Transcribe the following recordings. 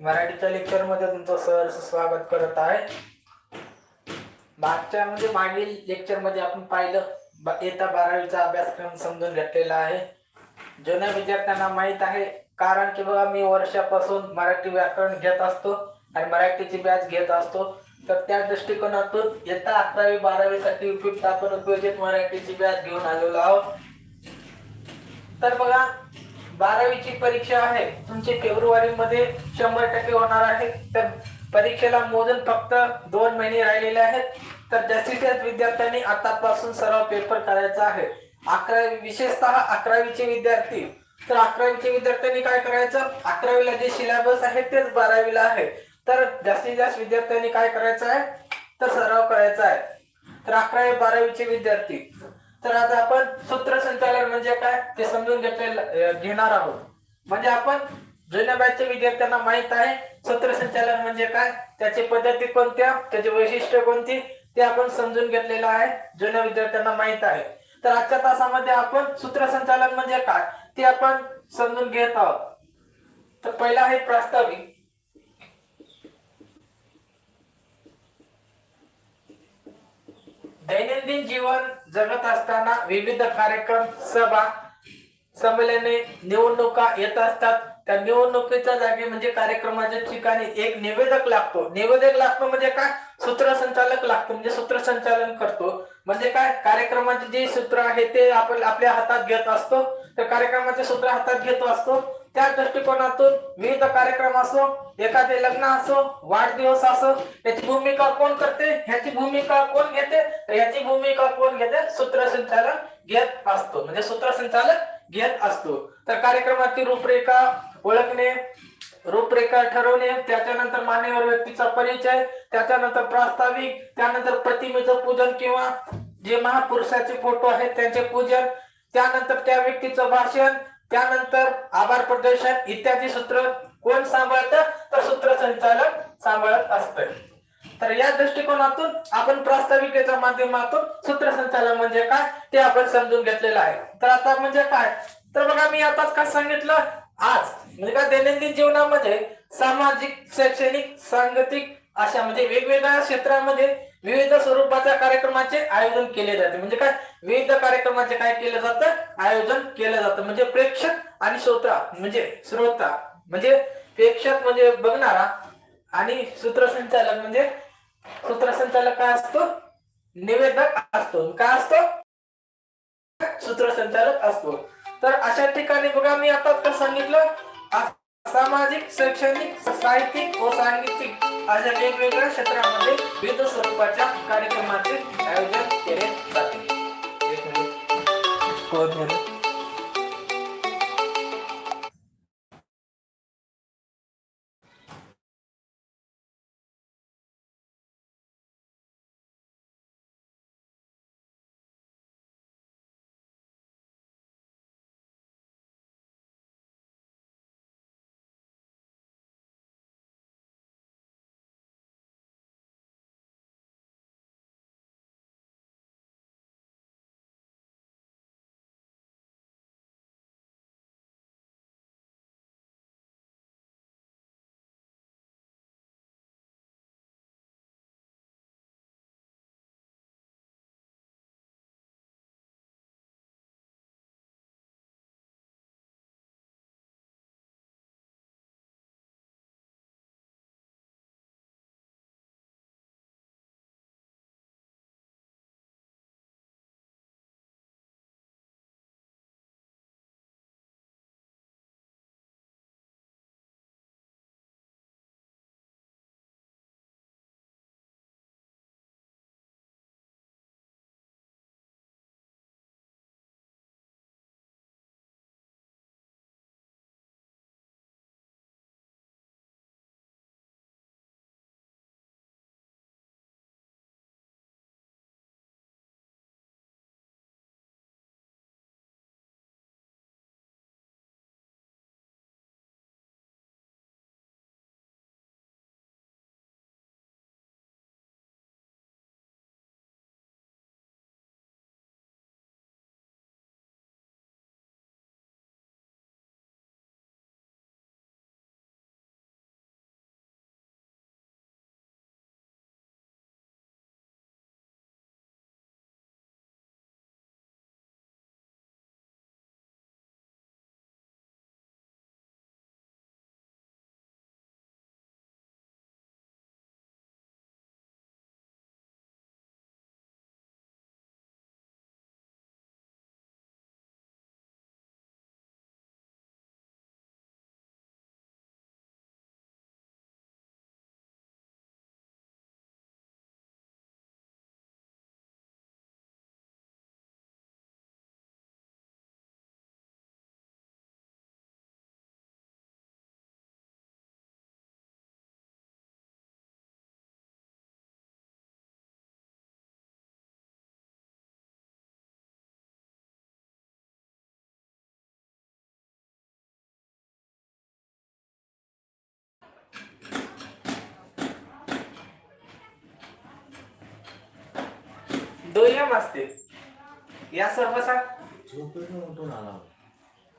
मराठीच्या लेक्चरमध्ये तुमचं सहर्ष स्वागत करत आहे. मागच्या म्हणजे मागील लेक्चरमध्ये आपण पाहिलं येता बारावीचा अभ्यासक्रम समजून घेतलेला आहे. जुन्या विद्यार्थ्यांना माहीत आहे कारण की बघा मी वर्षापासून मराठी व्याकरण घेत असतो आणि मराठीची बॅच घेत असतो. तर त्या दृष्टिकोनातून येता अकरावी बारावीसाठी उपयुक्त आपण उपयोजित मराठीची बॅच घेऊन आलेलो आहोत. तर बघा बारावीची परीक्षा आहे. तुमची फेब्रुवारी मध्ये शंभर टक्के होणार आहे. तर परीक्षेला मोजून फक्त दोन महिने राहिलेले आहेत. तर जास्तीत जास्त विद्यार्थ्यांनी आतापासून सराव पेपर करायचा आहे. अकरावी विशेषतः अकरावीचे विद्यार्थी. तर अकरावीचे विद्यार्थ्यांनी काय करायचं? अकरावीला जे सिलेबस आहे तेच बारावीला आहे. तर जास्तीत जास्त विद्यार्थ्यांनी काय करायचं आहे? तर सराव करायचा आहे. तर अकरावी बारावीचे विद्यार्थी. तर आता आपण सूत्रसंचालन म्हणजे काय ते समजून घेतले घेणार आहोत. म्हणजे आपण जुन्या बॅचच्या विद्यार्थ्यांना माहीत आहे सूत्रसंचालन म्हणजे काय त्याची पद्धती कोणत्या त्याची वैशिष्ट्य कोणती ते आपण समजून घेतलेलं आहे जुन्या विद्यार्थ्यांना माहीत आहे. तर आजच्या तासामध्ये आपण सूत्रसंचालन म्हणजे काय ते आपण समजून घेत आहोत. तर पहिला आहे प्रास्ताविक. दैनंदिन जीवन जगत असताना विविध कार्यक्रम सभा संमेलने निवडणुका येत असतात. त्या निवडणुकीच्या जागी म्हणजे कार्यक्रमाच्या ठिकाणी एक निवेदक लागतो. निवेदक लागतो म्हणजे काय? सूत्रसंचालक लागतो. म्हणजे सूत्रसंचालन करतो. म्हणजे काय? कार्यक्रमाचे जे सूत्र आहे ते आपण आपल्या हातात घेत असतो. तर कार्यक्रमाचे सूत्र हातात घेतो असतो. त्या दृष्टिकोनातून विविध कार्यक्रम असो एखादे लग्न असो वाढदिवस असो याची भूमिका कोण करते ह्याची भूमिका कोण घेते तर याची भूमिका कोण घेते सूत्रसंचालन घेत असतो. म्हणजे सूत्रसंचालक घेत असतो. तर कार्यक्रमाची रूपरेखा ओळखणे रूपरेखा ठरवणे त्याच्यानंतर मान्यवर व्यक्तीचा परिचय त्याच्यानंतर प्रास्ताविक त्यानंतर प्रतिमेचं पूजन किंवा जे महापुरुषाचे फोटो आहेत त्यांचे पूजन त्यानंतर त्या व्यक्तीचं भाषण त्यानंतर आभार प्रदर्शन इत्यादी सूत्र कोण सांभाळतं? तर सूत्रसंचालक सांभाळत असत तर या दृष्टिकोनातून आपण प्रास्ताविकेच्या माध्यमातून सूत्रसंचालन म्हणजे काय ते आपण समजून घेतलेलं आहे. तर आता म्हणजे काय? तर बघा मी आताच काय सांगितलं? आज म्हणजे काय दैनंदिन जीवनामध्ये सामाजिक शैक्षणिक सांगतिक अशा म्हणजे वेगवेगळ्या क्षेत्रामध्ये विविध स्वरूपाच्या कार्यक्रमाचे आयोजन केले जाते. म्हणजे काय? विविध कार्यक्रमाचे काय केलं जातं? आयोजन केलं जातं. म्हणजे प्रेक्षक आणि श्रोता म्हणजे श्रोता म्हणजे प्रेक्षक म्हणजे बघणारा आणि सूत्रसंचालक म्हणजे सूत्रसंचालक काय असतो? निवेदक असतो. काय असतो? सूत्रसंचालक असतो. तर अशा ठिकाणी बघा मी आता सांगितलं सामाजिक शैक्षणिक साहित्यिक व सांगीतिक अशा वेगवेगळ्या क्षेत्रामध्ये विविध स्वरूपाच्या कार्यक्रमाचे आयोजन केले जाते. दुय्यम असते. या सर्व सांग झोपेतून उठून आला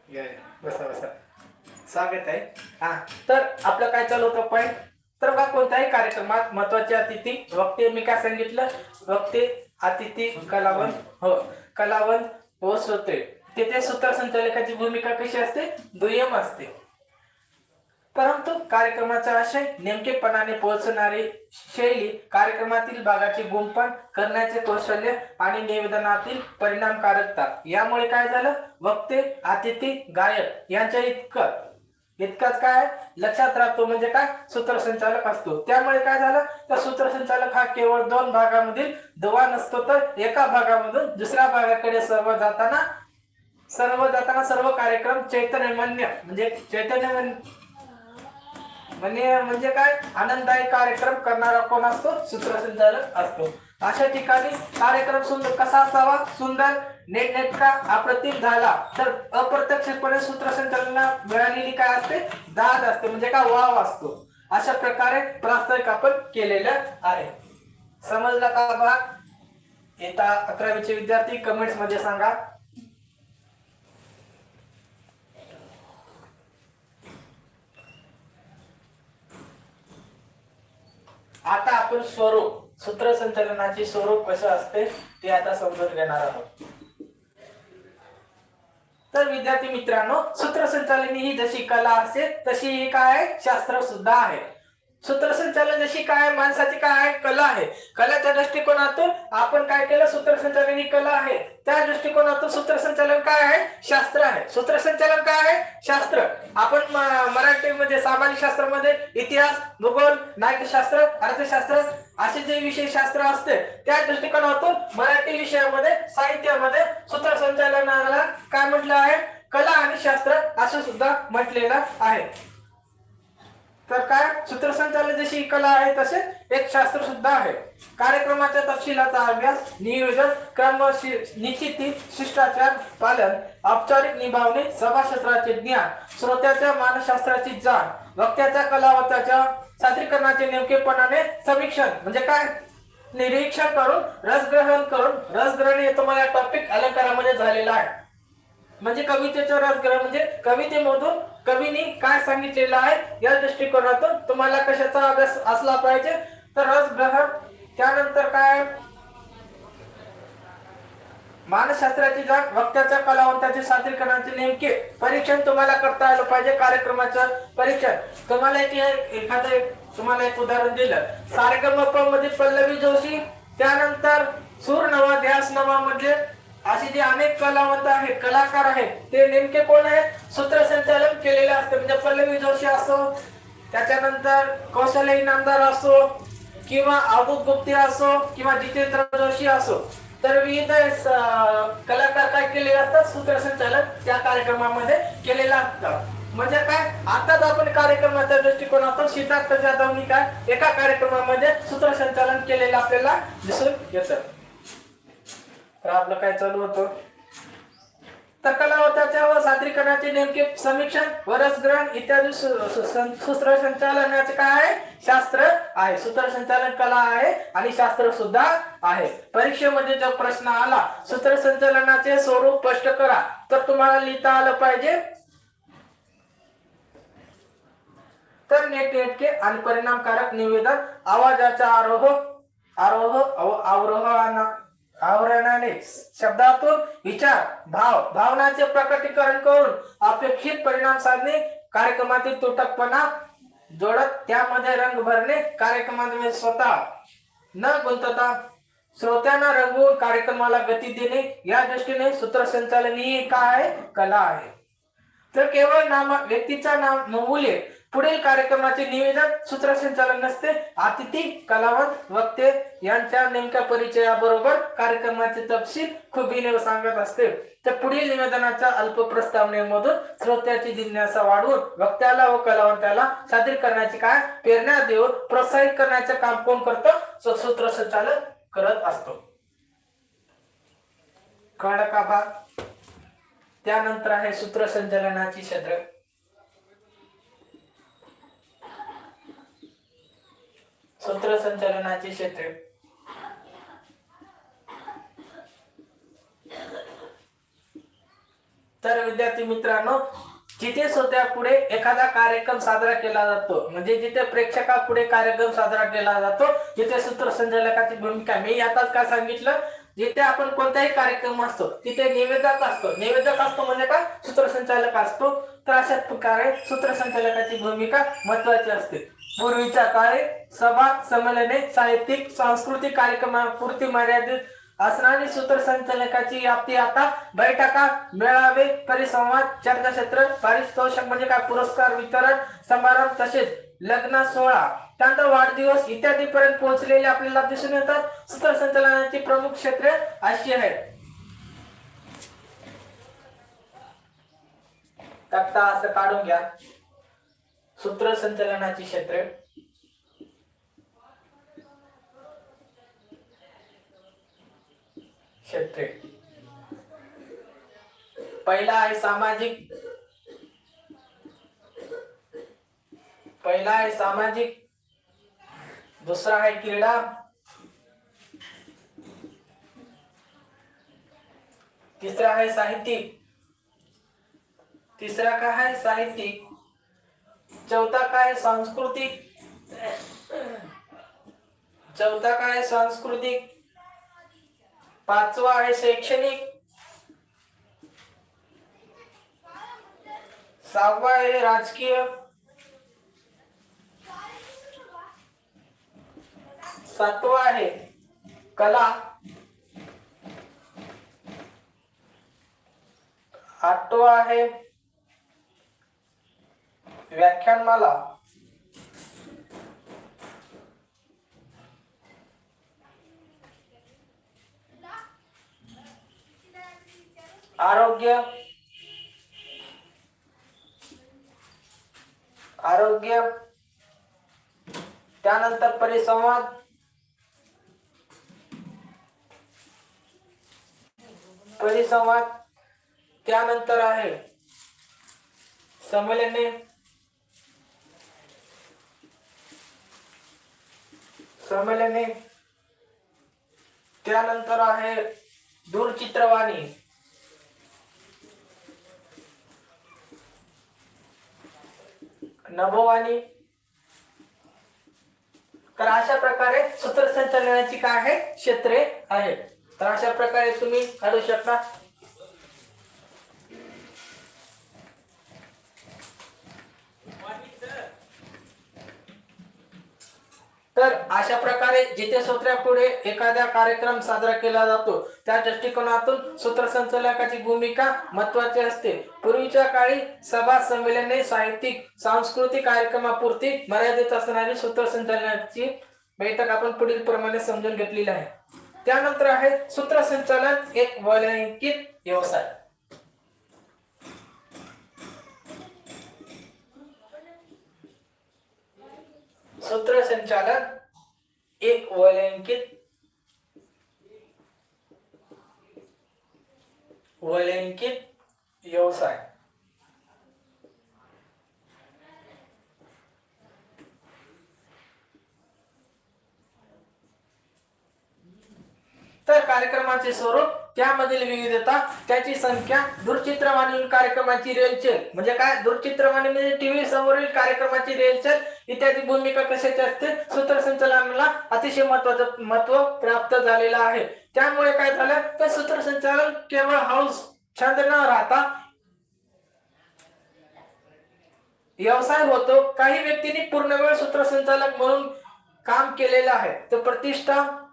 या, या. बसा बसा. स्वागत आहे. हा तर आपलं काय चालू होतं पॉईंट तर बघा कोणत्याही कार्यक्रमात महत्त्वाचे अतिथी वक्ते मी काय सांगितलं? वक्ते अतिथी कलावंत हो कलावंत व श्रोते तिथे सूत्रसंचालकाची भूमिका कशी असते? दुय्यम असते. परंतु कार्यक्रमाचा आशय नेमकेपणाने पोहोचणारी शैली कार्यक्रमातील भागाचे गुंपण करण्याचे कौशल्य आणि निवेदनातील परिणामकारकता यामुळे काय झालं? वक्ते अतिथी गायक यांच्या इतकं इतकंच काय? लक्षात राहतो म्हणजे काय? सूत्रसंचालक असतो. त्यामुळे काय झालं? तर सूत्रसंचालक हा केवळ दोन भागामधील दुवा नसतो तर एका भागामधून दुसऱ्या भागाकडे सर्व जाताना सर्व जाताना सर्व कार्यक्रम चैतन्यमन्य म्हणजे चैतन्यमन्य म्हणजे म्हणजे काय? आनंददायी कार्यक्रम करणारा कोण असतो? सूत्रसंचालक असतो. अशा ठिकाणी कार्यक्रम सुंदर कसा असावा? सुंदर नेटनेटका अप्रतिम झाला तर अप्रत्यक्षपणे सूत्रसंचालना मिळालेली काय असते? दाद असते म्हणजे का वाव असतो. अशा प्रकारे प्रास्ताविक आपण केलेलं आहे. समजला का भाग येता अकरावीचे विद्यार्थी कमेंट्समध्ये सांगा. आता आपण स्वरूप सूत्रसंचालनाचे स्वरूप कसं असते ते आता समजून घेणार आहोत. तर विद्यार्थी मित्रांनो सूत्रसंचालन ही जशी कला असते तशी ही काय शास्त्र सुद्धा आहे. सूत्रसंचालन जशी काय माणसाची काय आहे कला आहे. कलाच्या दृष्टिकोनातून आपण काय केलं सूत्रसंचालन ही कला आहे. त्या दृष्टिकोनातून सूत्रसंचालन काय आहे शास्त्र आहे. सूत्रसंचालन काय आहे शास्त्र. आपण मराठीमध्ये सामाजिक शास्त्रामध्ये इतिहास भूगोल नाट्यशास्त्र अर्थशास्त्र असे जे विषय शास्त्र असते त्या दृष्टिकोनातून मराठी विषयामध्ये साहित्यामध्ये सूत्रसंचालनाला काय म्हटलं आहे कला आणि शास्त्र असं सुद्धा म्हटलेलं आहे. तर काय? सूत्रसंचालन जशी कला आहे तसे एक शास्त्र सुद्धा आहे. कार्यक्रमाच्या तपशिलाचा अभ्यास नियोजन क्रम निश्चित निश्चिती शिष्टाचार पालन औपचारिक निभावणे सभाशास्त्राचे ज्ञान श्रोत्याच्या मानसशास्त्राची जाण वक्त्याच्या कलावताच्या सादरीकरणाचे नेमकेपणाने समीक्षण म्हणजे काय? निरीक्षण करून रसग्रहण करून रसग्रहण हे तुम्हाला टॉपिक अलंकारामध्ये झालेला आहे. म्हणजे कवितेचं रसग्रहण म्हणजे कवितेमधून कवीने काय सांगितलेलं आहे या दृष्टिकोनातून तुम्हाला कशाचा अभ्यास असला पाहिजे? तर रसग्रहण त्यानंतर काय? मानसशास्त्राची जाण वक्त्याच्या कलावंताचे सादरीकरणाचे नेमके परीक्षण तुम्हाला करता आलं पाहिजे कार्यक्रमाचं परीक्षण. तुम्हाला एक एखादं तुम्हाला एक उदाहरण दिलं. सारेगमपमध्ये पल्लवी जोशी त्यानंतर सूर नवा ध्यास नवा मध्ये असे जे अनेक कलावंत आहेत कलाकार आहेत ते नेमके कोण आहेत? सूत्रसंचालन केलेले असते. म्हणजे पल्लवी जोशी असो त्याच्यानंतर कौशल्य इनामदार असो किंवा अवधूत गुप्ते असो किंवा जितेंद्र जोशी असो. तर विविध कलाकार काय केलेले असतात? सूत्रसंचालन त्या कार्यक्रमामध्ये केलेलं असतं. म्हणजे काय? आताच आपण कार्यक्रमाच्या दृष्टिकोनातून सिद्धार्थ जाधवनी काय? एका कार्यक्रमामध्ये सूत्रसंचालन केलेलं आपल्याला दिसून येतं. तर आपलं काय चालू होतं? तर कलावताच्या व सादरीकरणाचे नेमके समीक्षण व इत्यादी सूत्र संचालनाचे सूत्रसंचालनाचे काय आहे? शास्त्र आहे. सूत्रसंचालन कला आहे आणि शास्त्र सुद्धा आहे. परीक्षेमध्ये जो प्रश्न आला सूत्रसंचालनाचे स्वरूप स्पष्ट करा. तर तुम्हाला लिहिता आलं पाहिजे. तर नेट नेटके आणि परिणामकारक निवेदन आवाजाचा आरोह आरोह अव- अवरोहाना आवरणाने शब्दातून विचार भाव भावनाचे प्रकटीकरण करून अपेक्षित परिणाम साधणे कार्यक्रमातील तुटकपणा जोडत त्यामध्ये रंग भरणे कार्यक्रमामध्ये स्वतः न गुंतता श्रोत्यांना रंगवून कार्यक्रमाला गती देणे या दृष्टीने सूत्रसंचालन ही काय आहे कला आहे. तर केवळ नाम व्यक्तीचा नाम नमुले पुढील कार्यक्रमाचे निवेदन सूत्रसंचालन नसते. अतिथी कलावंत वक्ते यांच्या नेमक्या परिचयाबरोबर कार्यक्रमाचे तपशील खुबीने सांगत असते. तर पुढील निवेदनाच्या अल्प प्रस्तावनेमधून श्रोत्याची जिज्ञासा वाढवून वक्त्याला व कलावंताला सादर करण्याची काय प्रेरणा देऊन प्रोत्साहित करण्याचे काम कोण करतो? सूत्रसंचालन करत असतो. कळलं का भाग त्यानंतर आहे सूत्रसंचालनाची क्षेत्र सूत्रसंचालनाचे क्षेत्र. तर विद्यार्थी मित्रांनो जिथे सध्या पुढे एखादा कार्यक्रम साजरा केला जातो म्हणजे जिथे प्रेक्षका पुढे कार्यक्रम साजरा केला जातो जिथे सूत्रसंचालकाची भूमिका मी आताच काय सांगितलं जिथे आपण कोणताही कार्यक्रम असतो तिथे निवेदक असतो. निवेदक असतो म्हणजे का? सूत्रसंचालक असतो. तर अशा प्रकारे सूत्रसंचालकाची भूमिका महत्वाची असते. पूर्वीच्या काळी सभा संमेलने साहित्यिक सांस्कृतिक कार्यक्रमापुरती मर्यादित असणारी सूत्रसंचालकाची व्याप्ती आता बैठका मेळावे परिसंवाद चर्चाक्षेत्र पारितोषिक म्हणजे काय? पुरस्कार वितरण समारंभ तसेच लग्न सोहळा त्यानंतर वाढदिवस इत्यादी पर्यंत पोहोचलेले आपल्याला दिसून येतात. सूत्रसंचालनाची प्रमुख क्षेत्रे अशी आहेत. तक्ता असं काढून घ्या. सूत्रसंचालनाची क्षेत्र. क्षेत्रे. पहिला आहे सामाजिक. पहिला आहे सामाजिक. दुसरा आहे क्रीडा. तिसरा आहे साहित्यिक. तिसरा का आहे साहित्यिक? चौथा काय सांस्कृतिक? चौथा काय सांस्कृतिक? पाचवा आहे शैक्षणिक? सहावा आहे राजकीय? सातवा आहे कला? आठवा आहे व्याख्यानमाला. आरोग्य. आरोग्य. त्यानंतर परिसंवाद. परिसंवाद. त्यानंतर आहे. संमेलने संमेलने त्यानंतर आहे दूरचित्रवाणी. नभोवाणी. तर अशा प्रकारे सूत्रसंचालनाची काय आहे? क्षेत्रे आहेत. तर अशा प्रकारे तुम्ही काढू शकता. तर अशा प्रकारे जिथे सूत्रापुढे एखादा कार्यक्रम साजरा केला जातो त्या दृष्टिकोनातून सूत्रसंचालकाची भूमिका महत्वाची असते. पूर्वीच्या काळी सभा संमेलने साहित्यिक सांस्कृतिक कार्यक्रमापुरती मर्यादित असणारी सूत्रसंचालनाची बैठक आपण पुढील प्रमाणे समजून घेतलेली आहे. त्यानंतर आहे सूत्रसंचालन एक वलयांकित व्यवसाय. सूत्रसंचालन एक वलंकित वलंकित व्यवसाय. तर कार्यक्रमाचे स्वरूप त्यामधील विविधता त्याची संख्या दूरचित्रवाणी कार्यक्रमाची रेलचेल. म्हणजे काय? दूरचित्रवाणी म्हणजे टीव्ही समोरील कार्यक्रमाची रेलचेल इत्यादी भूमिका कशाची असते? सूत्रसंचालनाला अतिशय महत्वाचं महत्त्व प्राप्त झालेलं आहे. त्यामुळे काय झालं? तर सूत्रसंचालन केवळ हाऊस छंद न राहता. व्यवसाय होतो. काही व्यक्तींनी पूर्ण वेळ सूत्रसंचालक म्हणून काम केलेलं आहे. तर प्रतिष्ठा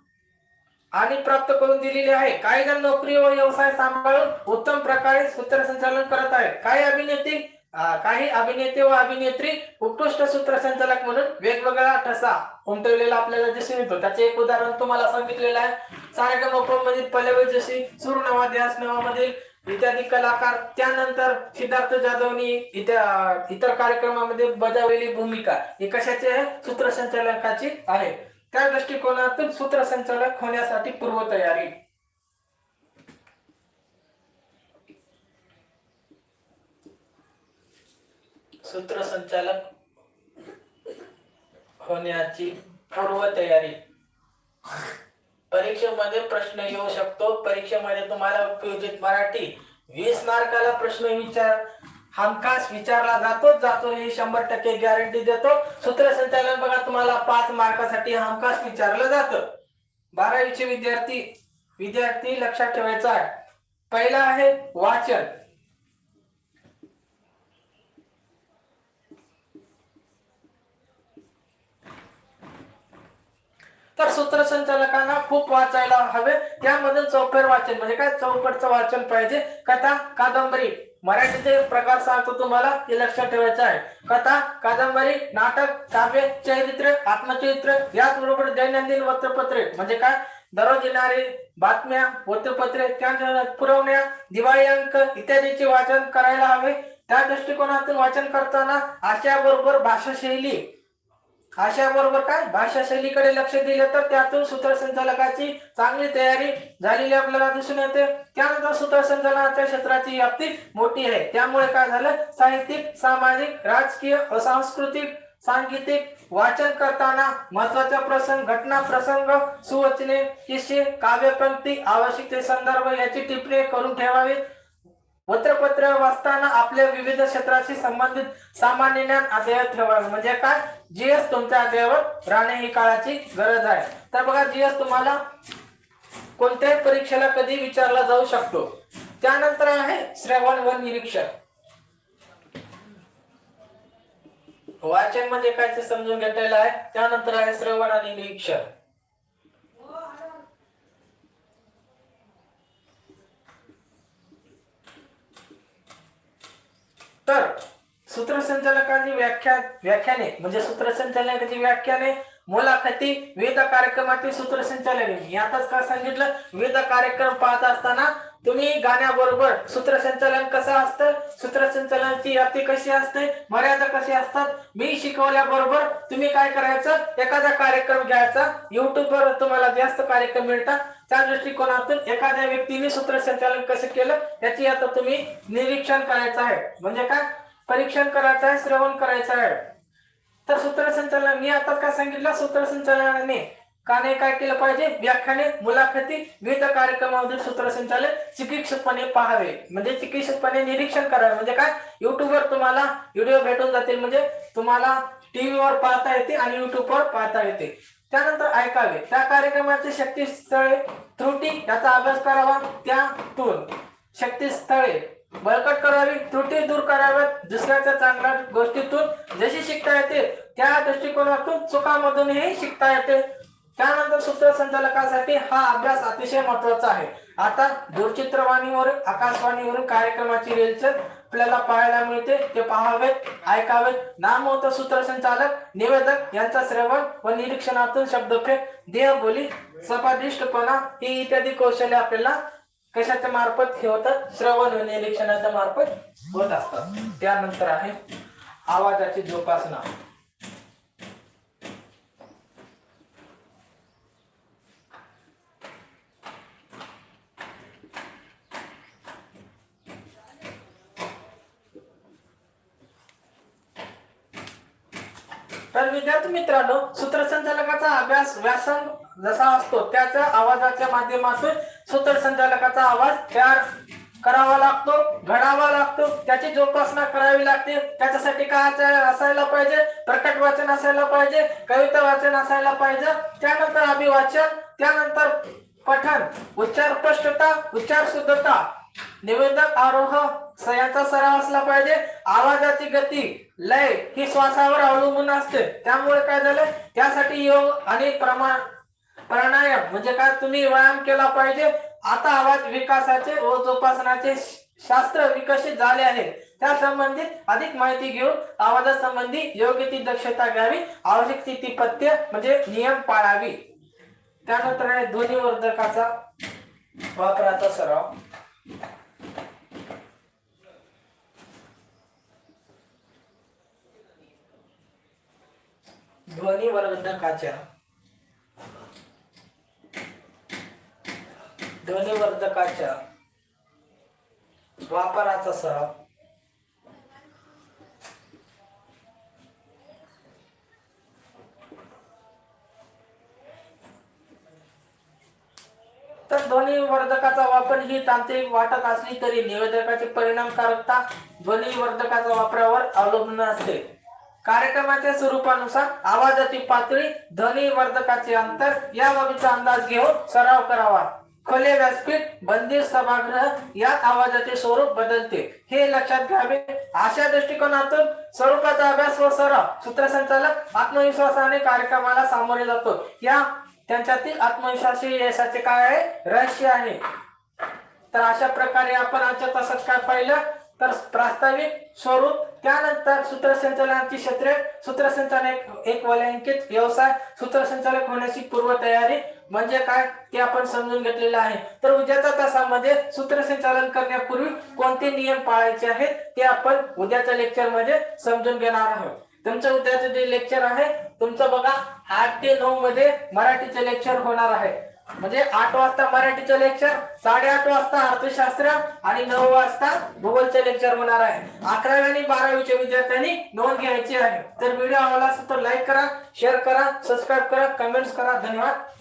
आणि प्राप्त करून दिलेली आहे. काही जण नोकरी व व्यवसाय सांभाळून उत्तम प्रकारे सूत्रसंचालन करत आहेत. काही अभिनेते काही अभिनेते व अभिनेत्री उत्कृष्ट सूत्रसंचालक म्हणून वेगवेगळा ठसा उमटवलेला आपल्याला दिसून येतो. त्याचे एक उदाहरण तुम्हाला सांगितलेलं आहे. सारेगम मधील पल्लवी जशी सुरू ध्यास नवामधील इत्यादी कलाकार त्यानंतर सिद्धार्थ जाधवनी इतर इतर कार्यक्रमामध्ये बजावलेली भूमिका. ही कशाची आहे? सूत्रसंचालकाची आहे. त्या दृष्टिकोनातून सूत्रसंचालक होण्यासाठी पूर्वतयारी. सूत्रसंचालक होण्याची पूर्वतयारी परीक्षेमध्ये प्रश्न येऊ शकतो. परीक्षेमध्ये तुम्हाला उपयोजित मराठी वीस मार्काला प्रश्न विचार हमखास विचारला जातोच जातो हे शंभर टक्के गॅरंटी देतो. सूत्रसंचालन बघा तुम्हाला पाच मार्कासाठी हमखास विचारलं जातं. बारावीचे विद्यार्थी विद्यार्थी लक्षात ठेवायचा आहे. पहिला आहे वाचन. तर सूत्रसंचालकांना खूप वाचायला हवे. त्यामधून चौफेर वाचन म्हणजे काय? चौकटचं वाचन पाहिजे. कथा कादंबरी. मराठीचे प्रकार सांगतो तुम्हाला ते लक्षात ठेवायचं आहे. कथा कादंबरी नाटक काव्य चरित्र आत्मचरित्र याचबरोबर दैनंदिन वृत्तपत्रे. म्हणजे काय? दररोज येणारे बातम्या वृत्तपत्रे त्या पुरवण्या दिवाळी अंक इत्यादीचे वाचन करायला हवे. त्या दृष्टिकोनातून वाचन करताना आशयाबरोबर भाषा शैली बरोबर काय? भाषा शैलीकडे लक्ष दिलं तर त्यातून सूत्रसंचालकाची चांगली तयारी झालेली आपल्याला दिसून येते. त्यानंतर सूत्रसंचालनाच्या क्षेत्राची व्याप्ती मोठी आहे. त्यामुळे काय झालं? साहित्यिक सामाजिक राजकीय सांस्कृतिक सांगीतिक वाचन करताना महत्त्वाचा प्रसंग घटना प्रसंग सुवचने किस्से काव्यपंक्ती आवश्यक ते संदर्भ याची टिप्पणी करून ठेवावी वृत्तपत्र वाचताना आपल्या विविध क्षेत्राशी संबंधित सामान्य ज्ञान अद्ययावत ठेवावे. म्हणजे काय? जीएस तुमच्या अद्ययावत राहणे ही काळाची गरज आहे. तर बघा जीएस तुम्हाला कोणत्याही परीक्षेला कधी विचारला जाऊ शकतो. त्यानंतर आहे श्रवण व निरीक्षण. वाचन म्हणजे काय ते समजून घेतलेलं आहे. त्यानंतर आहे श्रवण आणि निरीक्षण. तर सूत्रसंचालकांची व्याख्या व्याख्याने म्हणजे सूत्रसंचालकाची व्याख्याने मुलाखती विविध कार्यक्रमातील सूत्रसंचालक. मी आताच का सांगितलं? विविध कार्यक्रम पाहत असताना तुम्ही गाण्याबरोबर सूत्रसंचालन कसं असतं? सूत्रसंचालनाची व्याप्ती कशी असते? मर्यादा कशी असतात? मी शिकवल्याबरोबर तुम्ही काय करायचं? एखादा कार्यक्रम घ्यायचा. युट्यूबवर तुम्हाला जास्त कार्यक्रम मिळतात. त्या दृष्टिकोनातून एखाद्या व्यक्तीने सूत्रसंचालन कसं केलं याची आता तुम्ही निरीक्षण करायचं आहे. म्हणजे काय? परीक्षण करायचं आहे श्रवण करायचं आहे. तर सूत्रसंचालन मी आता काय सांगितलं? सूत्रसंचालनाने का नाही? काय केलं पाहिजे? व्याख्याने मुलाखती विविध कार्यक्रमामधील सूत्रसंचालन चिकित्सकपणे पाहावे. म्हणजे चिकित्सकपणे निरीक्षण करावे. म्हणजे काय? युट्यूबवर तुम्हाला व्हिडिओ भेटून जातील. म्हणजे तुम्हाला टीव्हीवर पाहता येते आणि युट्यूबवर पाहता येते. त्यानंतर ऐकावे. त्या कार्यक्रमाचे शक्तीस्थळे त्रुटी याचा अभ्यास करावा. त्यातून शक्तीस्थळे बळकट करावी. त्रुटी दूर कराव्यात. दुसऱ्याच्या चांगल्या गोष्टीतून जशी शिकता येते त्या दृष्टिकोनातून चुकामधूनही शिकता येते. त्यानंतर सूत्रसंचालकासाठी हा अभ्यास अतिशय महत्त्वाचा आहे. आता दूरचित्रवाणीवर आकाशवाणीवरून कार्यक्रमाची रेलचल आपल्याला पाहायला मिळते. ते पाहावेत ऐकावेत. नामवंत सूत्रसंचालक निवेदक यांचा श्रवण व निरीक्षणातून शब्दफेक देहबोली सपादिष्टपणा ही इत्यादी कौशल्य आपल्याला कशाच्या मार्फत हे होतात? श्रवण व निरीक्षणाच्या मार्फत होत असतात. त्यानंतर आहे आवाजाची जोपासना. तर विद्यार्थी मित्रांनो सूत्रसंचालकाचा अभ्यास व्यासंग जसा असतो त्याच्या आवाजाच्या माध्यमातून सूत्रसंचालकाचा आवाज तयार करावा लागतो घडावा लागतो. त्याची जोपासना करावी लागते. त्याच्यासाठी काय असायला पाहिजे? प्रकट वाचन असायला पाहिजे? कविता वाचन असायला पाहिजे? त्यानंतर अभिवाचन त्यानंतर पठण उच्चार स्पष्टता उच्चार शुद्धता निवेदक आरोह स- सराव असला पाहिजे. आवाजाची गती लय ही श्वासावर अवलंबून असते. त्यामुळे काय झालं त्यासाठी योग आणि प्रमाण प्राणायाम म्हणजे काय? तुम्ही व्यायाम केला पाहिजे. आता आवाज विकासाचे व जोपासनाचे शास्त्र विकसित झाले आहे. त्या संबंधित अधिक माहिती घेऊन आवाजासंबंधी योग्य ती दक्षता घ्यावी. आवश्यक ती ती पथ्य म्हणजे नियम पाळावी. त्यानंतर आहे ध्वनिवर्धकाचा वापराचा सराव. ध्वनी वर्धकाच्या ध्वनिवर्धकाच्या वापराचा सराव. तर ध्वनिवर्धकाचा ध्वनी वर्धकाचा वापर ही तांत्रिक वाटत असली तरी निवेदकाची परिणामकारकता ध्वनीवर्धकाच्या वापरावर अवलंबून असते. कार्यक्रमाच्या स्वरूपानुसार आवाजाची पातळी ध्वनी वर्धकाचे अंतर या बाबीचा अंदाज घेऊन सराव करावा. खुले व्यासपीठ बंदिर सभागृह यात आवाजाचे स्वरूप बदलते. हे लक्षात घ्यावे. अशा दृष्टिकोनातून स्वरूपाचा अभ्यास व सराव सूत्रसंचालक आत्मविश्वासाने कार्यक्रमाला सामोरे जातो. या त्यांच्यातील आत्मविश्वासी यशाचे काय आहे? रहस्य आहे. तर अशा प्रकारे आपण आजच्या तासात काय पाहिलं? तर प्रास्ताविक स्वरूप त्यानंतर सूत्रसंचालनाची क्षेत्रे सूत्रसंचालक एक वलयांकित व्यवसाय सूत्रसंचालक होण्याची पूर्वतयारी म्हणजे काय ते आपण समजून घेतलेलं आहे. तर उद्याच्या तासामध्ये सूत्रसंचालन करण्यापूर्वी कोणते नियम पाळायचे आहेत ते आपण उद्याच्या लेक्चरमध्ये समजून घेणार आहोत. तुमचं उद्याचं जे लेक्चर आहे तुमचं बघा आठ ते नऊ मध्ये मराठीचे लेक्चर होणार आहे. म्हणजे आठ वाजता मराठीचं लेक्चर साडेआठ वाजता अर्थशास्त्र आणि नऊ वाजता भूगोलचे लेक्चर होणार आहे. अकरावी आणि बारावीच्या विद्यार्थ्यांनी नोंद घ्यायची आहे. तर व्हिडिओ आवडला असेल तर लाईक करा शेअर करा सबस्क्राईब करा कमेंट्स करा. धन्यवाद.